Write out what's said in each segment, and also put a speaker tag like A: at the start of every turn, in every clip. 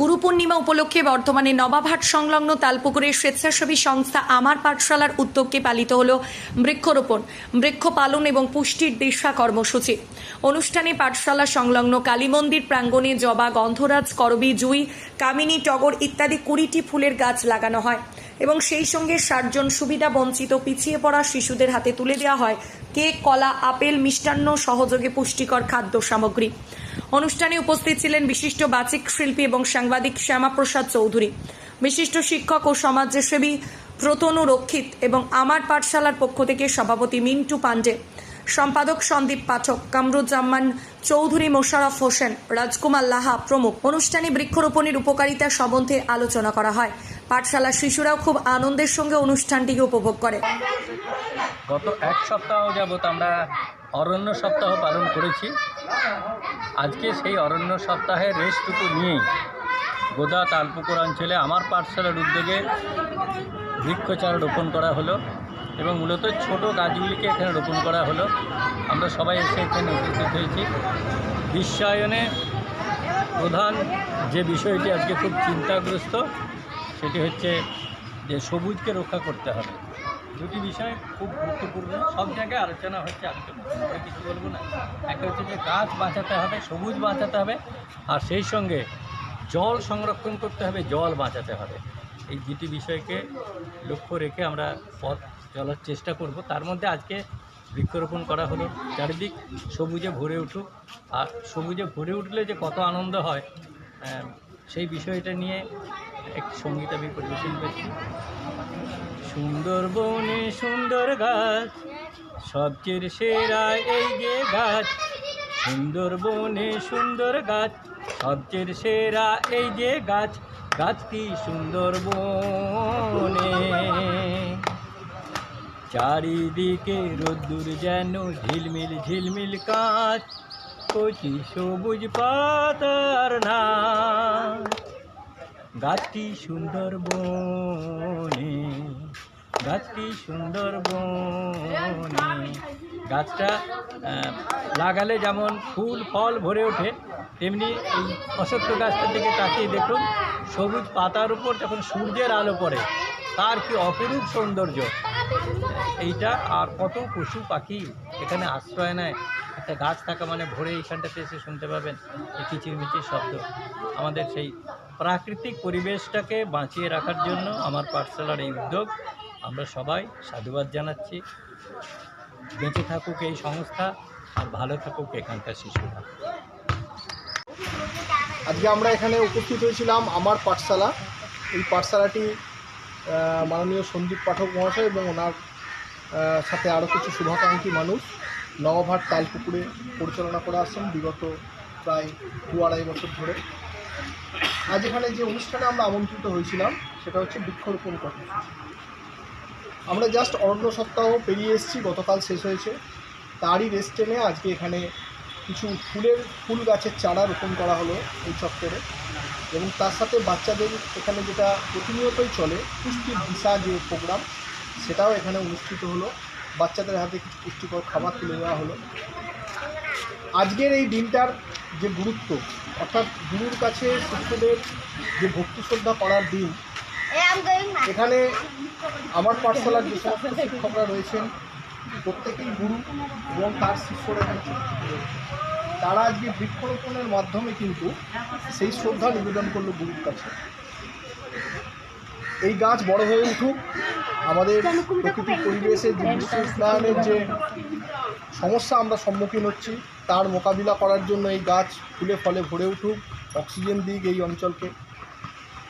A: গুরু পূর্ণিমা উপলক্ষে বর্তমানে নবাবহাট সংলগ্ন তালপুকুরের স্বেচ্ছাসেবী সংস্থা আমার পাঠশালার উদ্যোগকে পালিত হল বৃক্ষরোপণ বৃক্ষ পালন এবং পুষ্টির দিশা কর্মসূচি। অনুষ্ঠানে পাঠশালা সংলগ্ন কালী মন্দির প্রাঙ্গণে জবা, গন্ধরাজ, করবি, জুই, কামিনী, টগর ইত্যাদি কুড়িটি ফুলের গাছ লাগানো হয় এবং সেই সঙ্গে ষাটজন সুবিধা বঞ্চিত পিছিয়ে পড়া শিশুদের হাতে তুলে দেওয়া হয় কেক, কলা, আপেল মিষ্টান্ন, সহযোগে পুষ্টিকর খাদ্য সামগ্রী। অনুষ্ঠানে উপস্থিত ছিলেন বিশিষ্ট বাচিক শিল্পী এবং সাংবাদিক শ্যামাপ্রসাদ চৌধুরী। বিশিষ্ট শিক্ষক ও সমাজসেবী প্রতনু রক্ষিত এবং আমার পাঠশালার পক্ষ থেকে সভাপতি মিন্টু পাণ্ডে। সম্পাদক সন্দীপ পাঠক, কামরুজ্জামান চৌধুরী, মোশারফ হোসেন, রাজকুমার লাহা প্রমুখ। অনুষ্ঠানে বৃক্ষরোপণের উপকারিতা সম্বন্ধে আলোচনা করা হয়। পাঠশালার শিশুরাও খুব আনন্দের সঙ্গে অনুষ্ঠানটিকে উপভোগ করে।
B: গত এক সপ্তাহ যাবৎ আমরা অরণ্য সপ্তাহ পালন করেছি। আজকে সেই অরণ্য সপ্তাহের রেস্টটুকু নিয়েই গোদা তালপুকুর অঞ্চলে আমার পাঠশালার উদ্যোগে বৃক্ষচারা রোপণ করা হলো এবং মূলত ছোট গাছগুলিকে এখানে রোপণ করা হলো। আমরা সবাই এসে এখানে উপস্থিত হয়েছি। বিশ্বায়নে প্রধান যে বিষয়টি আজকে খুব চিন্তাগ্রস্ত, সেটি হচ্ছে যে সবুজকে রক্ষা করতে হবে। দুটি বিষয় খুব গুরুত্বপূর্ণ। সব জায়গায় আলোচনা হচ্ছে করে কিছু বলব না। একটা হচ্ছে যে গাছ বাঁচাতে হবে, সবুজ বাঁচাতে হবে, আর সেই সঙ্গে জল সংরক্ষণ করতে হবে, জল বাঁচাতে হবে। এই দুটি বিষয়কে লক্ষ্য রেখে আমরা পথ চলার চেষ্টা করব। তার মধ্যে আজকে বৃক্ষরোপণ করা হলো। চারিদিক সবুজে ভরে উঠুক। আর সবুজে ভরে উঠলে যে কত আনন্দ হয় সেই বিষয়টা নিয়ে একটি সংগীত আমি পরিবেশন করছি। সুন্দরবনে সুন্দর গাছ, সবচেয়ে সেরা এই যে গাছ। সুন্দর বনে সুন্দর গাছ, সবচেয়ে সেরা এই যে গাছ। গাছটি সুন্দরবনে চারিদিকে রোদ্দুর যেন ঝিলমিল ঝিলমিল কাঁচ কচি সবুজ পাতার না গাছটি সুন্দর বনে, গাছটি সুন্দর বনে। গাছটা লাগালে যেমন ফুল, ফল ভরে ওঠে, তেমনি এই অশ্বত্থ গাছটার দিকে তাকিয়ে দেখুন, সবুজ পাতার উপর যখন সূর্যের আলো পড়ে, তার কি অপরূপ সৌন্দর্য। এইটা আর কত পশু পাখি এখানে আশ্রয় নেয়। একটা গাছ থাকা মানে ভোরে এইখানটাতে এসে শুনতে পাবেন, এই কিচিরমিচির শব্দ। আমাদের সেই প্রাকৃতিক পরিবেশটাকে বাঁচিয়ে রাখার জন্য আমার পাঠশালার এই উদ্যোগ। আমরা সবাই সাধুবাদ জানাচ্ছি। বেঁচে থাকুক এই সংস্থা আর ভালো থাকুক এখানকার শিশুরা।
C: আজকে আমরা এখানে উপস্থিত হয়েছিলাম আমার পাঠশালা। এই পাঠশালাটি মাননীয় সন্দীপ পাঠক মহাশয় এবং ওনার সাথে আরও কিছু শুভাকাঙ্ক্ষী মানুষ নবভাট তালপুকুরে পরিচালনা করে আসছেন। বিগত প্রায় দু আড়াই বছর ধরে। আজ এখানে যে অনুষ্ঠানে আমরা আমন্ত্রিত হয়েছিলাম, সেটা হচ্ছে বৃক্ষরোপণ কর্মসূচি আমরা জাস্ট অরণ্য সপ্তাহ পেরিয়ে এসেছি, গতকাল শেষ হয়েছে। তারই রেস্ট টেনে আজকে এখানে কিছু ফুলের, ফুল গাছের চারা রোপণ করা হলো এই চত্বরে। এবং তার সাথে বাচ্চাদের এখানে যেটা প্রতিনিয়তই চলে, পুষ্টির ভিসা যে প্রোগ্রাম সেটাও এখানে অনুষ্ঠিত হলো। বাচ্চাদের হাতে কিছু পুষ্টিকর খাবার তুলে দেওয়া হলো। আজকের এই দিনটার যে গুরুত্ব অর্থাৎ গুরুর কাছে শিশুদের যে ভক্তি শ্রদ্ধা করার দিন এখানে আমার পাঠশালার যে সমস্ত শিক্ষকরা রয়েছেন প্রত্যেকেই গুরু এবং তার শিষ্যরা তারা আজকে বৃক্ষরোপণের মাধ্যমে কিন্তু সেই শ্রদ্ধা নিবেদন করল গুরুর কাছে। এই গাছ বড় হয়ে উঠুক আমাদের প্রকৃতির পরিবেশে যে বিশ্ব যে সমস্যা আমরা সম্মুখীন হচ্ছি। তার মোকাবিলা করার জন্য এই গাছ ফুলে ফলে ভরে উঠুক অক্সিজেন দিক এই অঞ্চলকে।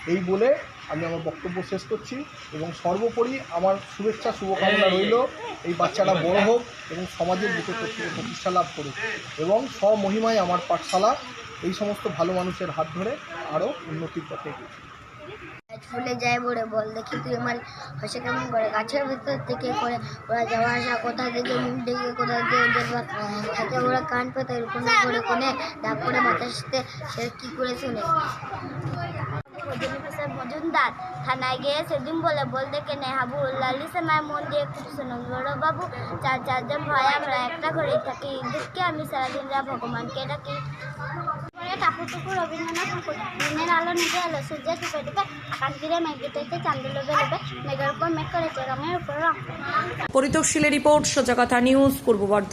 C: এই বলে আমি আমার বক্তব্য শেষ করছি এবং সর্বোপরি আমার শুভেচ্ছা শুভকামনা রইল। এই বাচ্চারা বড় হোক এবং সমাজের বুকে প্রতি- প্রতিষ্ঠা লাভ করুক এবং স্বমহিমায় আমার পাঠশালা এই সমস্ত ভালো মানুষের হাত ধরে আরও উন্নতির পথে।
D: গাছ ফুলে যায় বলে বল, দেখি তুই আমার হাসে কেমন করে? গাছের ভিতর থেকে করে ওরা যাওয়া আসা কোথা থেকে মুখ ডেকে কোথা থেকে ওদের থাকে ওরা কান পেতে এরকম করে কোনে তারপরে বাতাসতে সে কি করে শুনে মজুমদার থানায় গিয়ে সেদিন বলে, বল দেখে নে, হাবু, লালি সেমায় মন দিয়ে খুব শুনুন বড় বাবু। চার চারজন ভাই, আমরা একটা ঘরে থাকি। দেখে আমি সারাদিন ভগবানকে ডাকি।
E: টাপুর টুকুর রবীন্দ্রনাথ দিনের আলো নিজে এলো, সূর্য ডুবে ডুবে আকাশ ঘিরে মেঘ দিতেছে চাঁদ লোবে লোবে, মেঘের উপর মেঘ করেছে রঙের উপর রং।
A: পরিতোষীলের রিপোর্ট, সোজা কথা নিউজ, পূর্ব বর্ধমান।